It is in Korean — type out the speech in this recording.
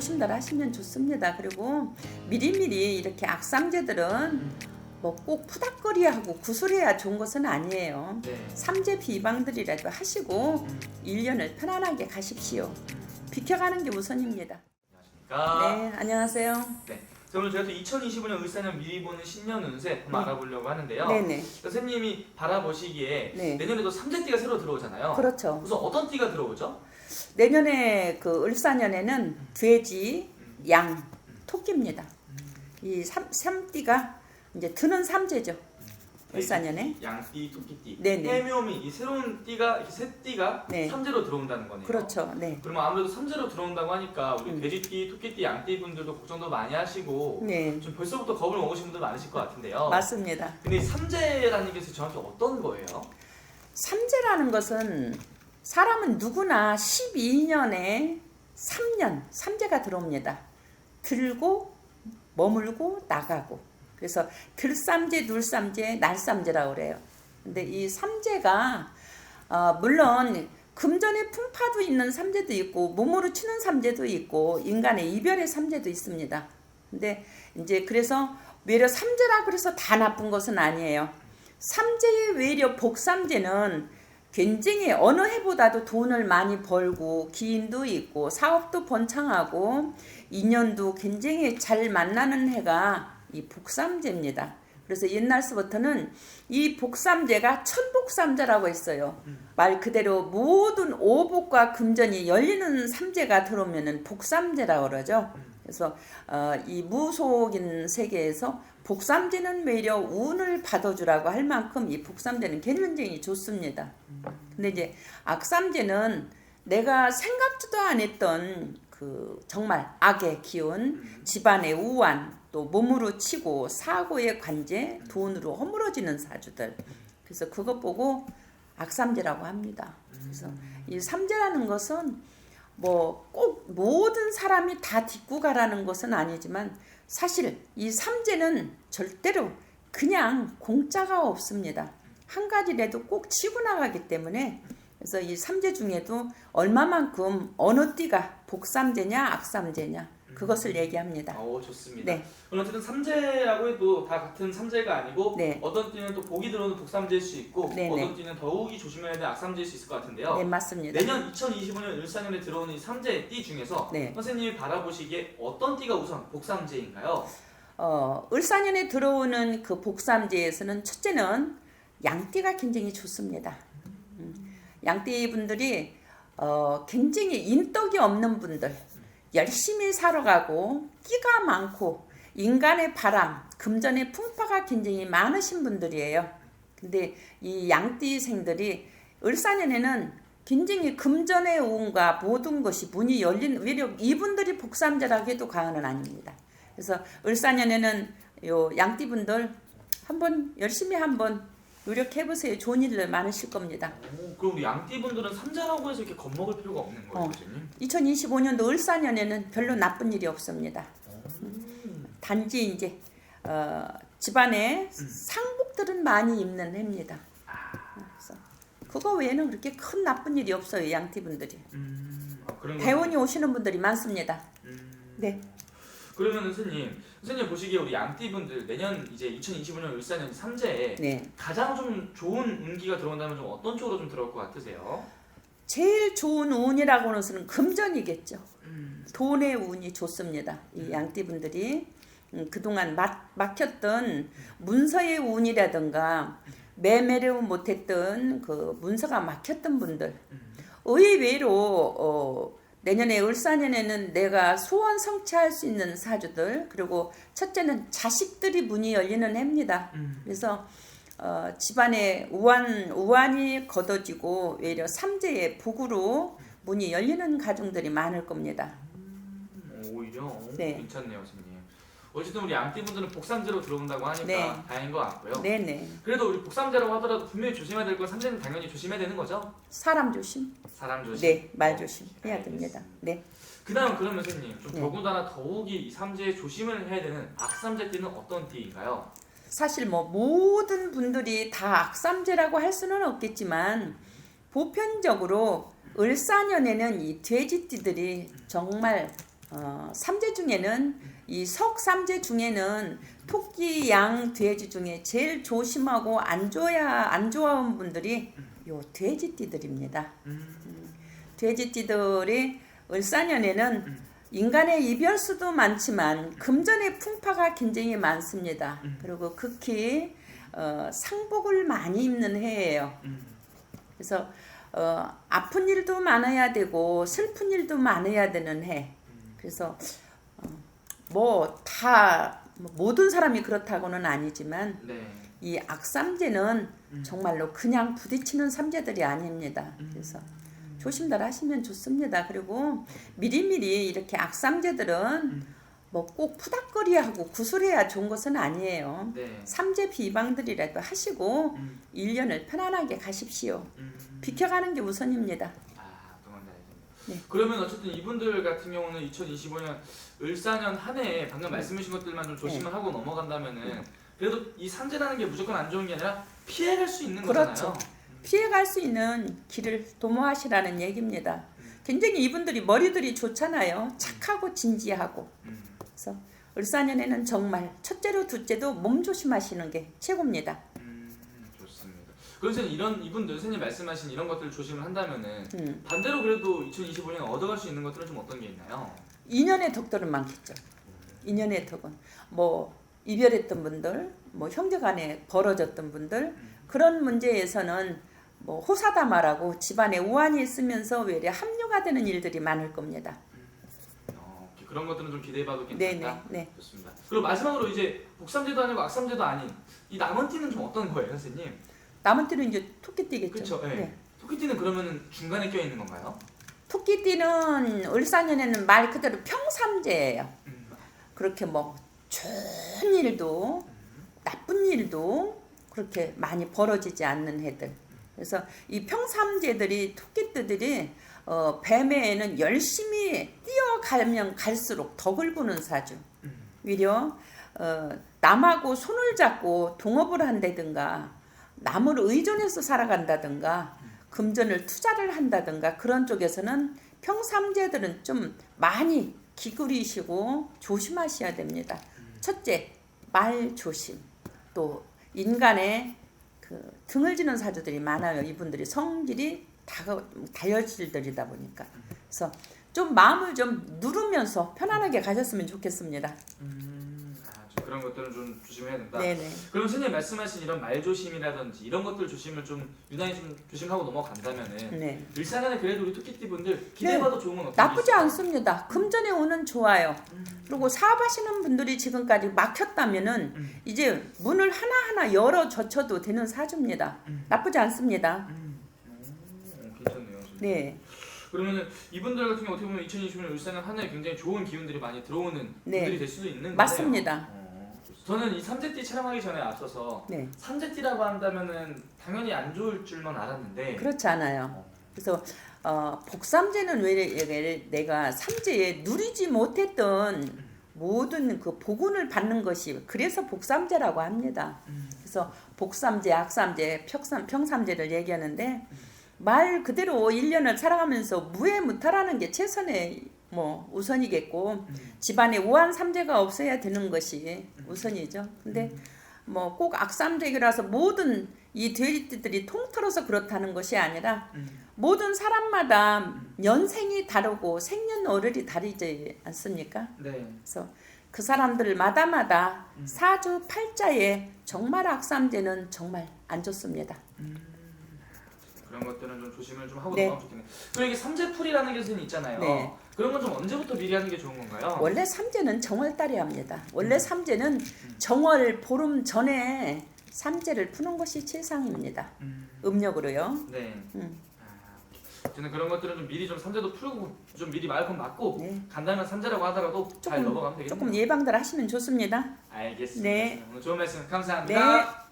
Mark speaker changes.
Speaker 1: 조심들 하시면 좋습니다. 그리고 미리미리 이렇게 악삼제들은 뭐 꼭 푸닥거리하고 구슬해야 좋은 것은 아니에요.
Speaker 2: 네.
Speaker 1: 삼재 비방들이라도 하시고
Speaker 2: 음.
Speaker 1: 1년을 편안하게 가십시오. 비켜가는 게 우선입니다.
Speaker 2: 안녕하십니까.
Speaker 1: 네, 안녕하세요.
Speaker 2: 네. 자, 오늘 저희가 또 2025년 울산년 미리 보는 신년 운세 한번
Speaker 1: 네.
Speaker 2: 알아보려고 하는데요.
Speaker 1: 네네.
Speaker 2: 선생님이 바라보시기에
Speaker 1: 네.
Speaker 2: 내년에도 삼재띠가 새로 들어오잖아요.
Speaker 1: 그렇죠.
Speaker 2: 우선 어떤 띠가 들어오죠?
Speaker 1: 내년에 그 을사년에는 돼지, 양, 토끼입니다. 이 삼, 삼띠가 이제 드는 삼재죠. 을사년에.
Speaker 2: 양띠, 토끼띠.
Speaker 1: 네네.
Speaker 2: 해묘미 이 새로운 띠가 이렇게 새 띠가
Speaker 1: 네.
Speaker 2: 삼재로 들어온다는 거네요.
Speaker 1: 그렇죠. 네.
Speaker 2: 그러면 아무래도 삼재로 들어온다고 하니까 우리
Speaker 1: 음.
Speaker 2: 돼지띠, 토끼띠, 양띠 분들도 걱정도 많이 하시고
Speaker 1: 네.
Speaker 2: 좀 벌써부터 겁을 먹으신 분들 많으실 것 같은데요.
Speaker 1: 맞습니다.
Speaker 2: 근데 이 삼재라는 게 정확히 어떤 거예요?
Speaker 1: 삼재라는 것은 사람은 누구나 12년에 3년 삼재가 들어옵니다. 들고 머물고 나가고 그래서 들삼재, 눌삼재, 날삼재라고 그래요. 근데 이 삼재가 어, 물론 금전의 풍파도 있는 삼재도 있고 몸으로 치는 삼재도 있고 인간의 이별의 삼재도 있습니다. 근데 이제 그래서 외려 삼재라 그래서 다 나쁜 것은 아니에요. 삼재의 외려 복삼재는 굉장히 어느 해보다도 돈을 많이 벌고 기인도 있고 사업도 번창하고 인연도 굉장히 잘 만나는 해가 이 복삼재입니다. 그래서 옛날서부터는 이 복삼재가 천복삼재라고 했어요. 말 그대로 모든 오복과 금전이 열리는 삼재가 들어오면은 복삼재라고 그러죠. 그래서 어, 이 무속인 세계에서 복삼재는 외려 운을 받아주라고 할 만큼 이 복삼재는 굉장히 좋습니다. 근데 이제 악삼재는 내가 생각지도 안 했던 그 정말 악의 기운, 집안의 우환, 또 몸으로 치고 사고의 관제, 돈으로 허물어지는 사주들. 그래서 그것 보고 악삼재라고 합니다. 그래서 이 삼재라는 것은 뭐 꼭 모든 사람이 다 딛고 가라는 것은 아니지만 사실 이 삼재는 절대로 그냥 공짜가 없습니다. 한 가지라도 꼭 치고 나가기 때문에 그래서 이 삼재 중에도 얼마만큼 어느 띠가 복삼재냐 악삼재냐 그것을 얘기합니다.
Speaker 2: 오 좋습니다.
Speaker 1: 네,
Speaker 2: 그럼 어쨌든 삼재라고 해도 다 같은 삼재가 아니고
Speaker 1: 네.
Speaker 2: 어떤 띠는 또 복이 들어오는 복삼재일 수 있고
Speaker 1: 네,
Speaker 2: 어떤
Speaker 1: 네.
Speaker 2: 띠는 더욱이 조심해야 될 악삼재일 수 있을 것 같은데요.
Speaker 1: 네 맞습니다.
Speaker 2: 내년 2025년 을사년에 들어오는 이 삼재 띠 중에서
Speaker 1: 네.
Speaker 2: 선생님이 바라보시기에 어떤 띠가 우선 복삼재인가요?
Speaker 1: 어, 을사년에 들어오는 그 복삼재에서는 첫째는 양띠가 굉장히 좋습니다. 음, 양띠 분들이 어, 굉장히 인덕이 없는 분들, 열심히 살아가고 끼가 많고 인간의 바람, 금전의 풍파가 굉장히 많으신 분들이에요. 근데 이 양띠생들이 을사년에는 굉장히 금전의 운과 모든 것이 문이 열린 외려 이분들이 복삼재라고 해도 과언은 아닙니다. 그래서 을사년에는 요 양띠분들 한번 열심히 한번 노력해 보세요. 좋은 일들 많으실 겁니다.
Speaker 2: 오, 그럼 우리 양띠 분들은 삼재라고 해서 이렇게 겁먹을 필요가 없는 거예요,
Speaker 1: 어.
Speaker 2: 선생님?
Speaker 1: 2025년도 을사년에는 별로 나쁜 일이 없습니다.
Speaker 2: 음.
Speaker 1: 단지 이제 어, 집안에 상복들은 많이 입는 해입니다. 그래서 그거 외에는 그렇게 큰 나쁜 일이 없어요. 양띠분들이.
Speaker 2: 음, 아, 그런 거.
Speaker 1: 대원이 오시는 분들이 많습니다.
Speaker 2: 음.
Speaker 1: 네.
Speaker 2: 그러면 선생님, 선생님 보시기에 우리 양띠 분들 내년 이제 2025년 을사년 삼재에
Speaker 1: 네.
Speaker 2: 가장 좀 좋은 운기가 들어온다면 좀 어떤 쪽으로 좀 들어올 것 같으세요?
Speaker 1: 제일 좋은 운이라고 하는 금전이겠죠.
Speaker 2: 음.
Speaker 1: 돈의 운이 좋습니다. 이 양띠분들이 음, 그동안 막, 막혔던 문서의 운이라든가 매매를 못했던 그 문서가 막혔던 분들 의외로 어, 내년에 을사년에는 내가 소원 성취할 수 있는 사주들 그리고 첫째는 자식들이 문이 열리는 해입니다.
Speaker 2: 음.
Speaker 1: 그래서 어, 집안에 우환 우환이 걷어지고 외려 삼재의 복으로 문이 열리는 가정들이 많을 겁니다.
Speaker 2: 음, 오히려 오,
Speaker 1: 네.
Speaker 2: 괜찮네요, 선생님. 어쨌든 우리 양띠 분들은 복삼재로 들어온다고 하니까
Speaker 1: 네.
Speaker 2: 다행인 것 같고요.
Speaker 1: 네네.
Speaker 2: 그래도 우리 복삼재라고 하더라도 분명히 조심해야 될 건 삼재는 당연히 조심해야 되는 거죠?
Speaker 1: 사람 조심.
Speaker 2: 사람 조심.
Speaker 1: 네, 말 조심 해야
Speaker 2: 알겠습니다.
Speaker 1: 됩니다. 네.
Speaker 2: 그다음 그러면 선생님 좀
Speaker 1: 네.
Speaker 2: 더군다나 더욱이 이 삼재에 조심을 해야 되는 악삼재 띠는 어떤 띠인가요?
Speaker 1: 사실 뭐 모든 분들이 다 악삼재라고 할 수는 없겠지만 보편적으로 을사년에는 이 돼지띠들이 정말 어, 삼재 중에는 이 석삼재 중에는 토끼, 양, 돼지 중에 제일 조심하고 안 좋아야 안 좋아하는 분들이 요 돼지띠들입니다.
Speaker 2: 음.
Speaker 1: 돼지띠들이 을사년에는 인간의 이별수도 많지만 금전의 풍파가 굉장히 많습니다. 그리고 극히 어, 상복을 많이 입는 해예요.
Speaker 2: 음.
Speaker 1: 그래서 어, 아픈 일도 많아야 되고 슬픈 일도 많아야 되는 해. 그래서 어, 뭐 다 모든 사람이 그렇다고는 아니지만
Speaker 2: 네.
Speaker 1: 이 악삼재는 정말로 그냥 부딪히는 삼재들이 아닙니다. 그래서 조심들 하시면 좋습니다. 그리고 미리미리 이렇게 악삼재들은 뭐꼭 푸닥거리하고 구슬해야 좋은 것은 아니에요.
Speaker 2: 네.
Speaker 1: 삼재 비방들이라도 하시고
Speaker 2: 음.
Speaker 1: 1년을 편안하게 가십시오.
Speaker 2: 음.
Speaker 1: 비켜가는 게 우선입니다.
Speaker 2: 아.
Speaker 1: 네.
Speaker 2: 그러면 어쨌든 이분들 같은 경우는 2025년 을사년 한 해에 방금
Speaker 1: 네.
Speaker 2: 말씀하신 것들만 좀 조심을 하고 넘어간다면은 그래도 이 삼재라는 게 무조건 안 좋은 게 아니라 피해갈 수 있는
Speaker 1: 그렇죠.
Speaker 2: 거잖아요.
Speaker 1: 피해갈 수 있는 길을 도모하시라는 얘기입니다. 굉장히 이분들이 머리들이 좋잖아요. 착하고 진지하고.
Speaker 2: 음.
Speaker 1: 그래서 을사년에는 정말 첫째로 둘째도 몸 조심하시는 게 최고입니다.
Speaker 2: 음, 좋습니다. 선생님 이런 이분들 선생님 말씀하신 이런 것들을 조심을 한다면은
Speaker 1: 음.
Speaker 2: 반대로 그래도 2025년 얻어갈 수 있는 것들은 좀 어떤 게 있나요?
Speaker 1: 인연의 덕들은 많겠죠. 인연의 덕은 뭐 이별했던 분들, 뭐 형제간에 벌어졌던 분들 그런 문제에서는 뭐 호사다마라고 집안에 우환이 있으면서 외래 합류가 되는 일들이 많을 겁니다.
Speaker 2: 어. 그런 것들은 좀 기대해봐도 괜찮다.
Speaker 1: 네.
Speaker 2: 좋습니다. 그리고 마지막으로 이제 복삼제도 아니고 악삼제도 아닌 이 남은 띠는 좀 어떤 거예요, 선생님?
Speaker 1: 남은 띠는 이제 토끼띠겠죠.
Speaker 2: 그렇죠. 네.
Speaker 1: 네.
Speaker 2: 토끼띠는 그러면은 중간에 껴 있는 건가요?
Speaker 1: 토끼띠는 을사년에는 말 그대로 평삼재예요.
Speaker 2: 음.
Speaker 1: 그렇게 뭐 좋은 일도 나쁜 일도 그렇게 많이 벌어지지 않는 해들. 그래서 이 평삼재들이 토끼띠들이 어, 뱀에는 열심히 뛰어가면 갈수록 덕을 보는 사주. 위려 어, 남하고 손을 잡고 동업을 한다든가 남을 의존해서 살아간다든가 금전을 투자를 한다든가 그런 쪽에서는 평삼재들은 좀 많이 기울이시고 조심하셔야 됩니다. 첫째 말 조심 또 인간의 그 등을 지는 사주들이 많아요. 이분들이 성질이 다 다혈질들이다 보니까 그래서 좀 마음을 좀 누르면서 편안하게 가셨으면 좋겠습니다.
Speaker 2: 음. 그런 것들은 좀 조심해야 된다.
Speaker 1: 네네.
Speaker 2: 그럼 선생님 말씀하신 이런 말 조심이라든지 이런 것들 조심을 좀 유난히 좀 조심하고 넘어간다면은
Speaker 1: 네.
Speaker 2: 일상안에 그래도 우리 토끼띠 분들 기대해봐도 좋은 건 어떤 게
Speaker 1: 나쁘지
Speaker 2: 있을까요?
Speaker 1: 않습니다. 금전의 운은 좋아요. 그리고 사업하시는 분들이 지금까지 막혔다면은
Speaker 2: 음.
Speaker 1: 이제 문을 하나하나 열어 젖혀도 되는 사주입니다.
Speaker 2: 음.
Speaker 1: 나쁘지 않습니다.
Speaker 2: 음. 오, 괜찮네요. 선생님.
Speaker 1: 네.
Speaker 2: 그러면은 이분들 같은 경우 어떻게 보면 2020년 울산은 한 해에 굉장히 좋은 기운들이 많이 들어오는
Speaker 1: 네.
Speaker 2: 분들이 될 수도 있는 거네요.
Speaker 1: 맞습니다.
Speaker 2: 어, 저는 이 삼재띠 촬영하기 전에 앞서서
Speaker 1: 네.
Speaker 2: 삼재띠라고 한다면은 당연히 안 좋을 줄만 알았는데
Speaker 1: 그렇지 않아요. 그래서 어, 복삼재는 왜 내- 내가 삼재에 누리지 못했던 모든 그 복운을 받는 것이 그래서 복삼재라고 합니다.
Speaker 2: 음.
Speaker 1: 그래서 복삼재, 악삼재, 평삼, 평삼재를 얘기하는데 말 그대로 1년을 살아가면서 무해무탈하는 게 최선의 뭐 우선이겠고
Speaker 2: 음.
Speaker 1: 집안에 우한 삼재가 없어야 되는 것이 우선이죠. 근데 뭐 꼭 악삼재라서 모든 이 돼지띠들이 통틀어서 그렇다는 것이 아니라
Speaker 2: 음.
Speaker 1: 모든 사람마다 연생이 다르고 생년월일이 다르지 않습니까?
Speaker 2: 네.
Speaker 1: 그래서 그 사람들마다마다 사주 팔자에 정말 악삼재는 정말 안 좋습니다.
Speaker 2: 그런 것들은 좀 조심을 좀 하고
Speaker 1: 네.
Speaker 2: 넘어가면 좋겠네요. 그리고 이게 삼재풀이라는 게 있잖아요.
Speaker 1: 네.
Speaker 2: 그런 건 좀 언제부터 미리 하는 게 좋은 건가요?
Speaker 1: 원래 삼재는 정월달에 합니다. 원래 삼재는 정월 보름 전에 삼재를 푸는 것이 최상입니다.
Speaker 2: 음.
Speaker 1: 음력으로요.
Speaker 2: 네.
Speaker 1: 음.
Speaker 2: 아, 저는 그런 것들은 좀 미리 좀 삼재도 풀고 좀 미리 마을건 맞고
Speaker 1: 네.
Speaker 2: 간다면 삼재라고 하더라도 잘
Speaker 1: 조금-
Speaker 2: 넘어가면 되겠네요.
Speaker 1: 조금 예방들 하시면 좋습니다.
Speaker 2: 알겠습니다.
Speaker 1: 네.
Speaker 2: 오늘 좋은 말씀 감사합니다.
Speaker 1: 네.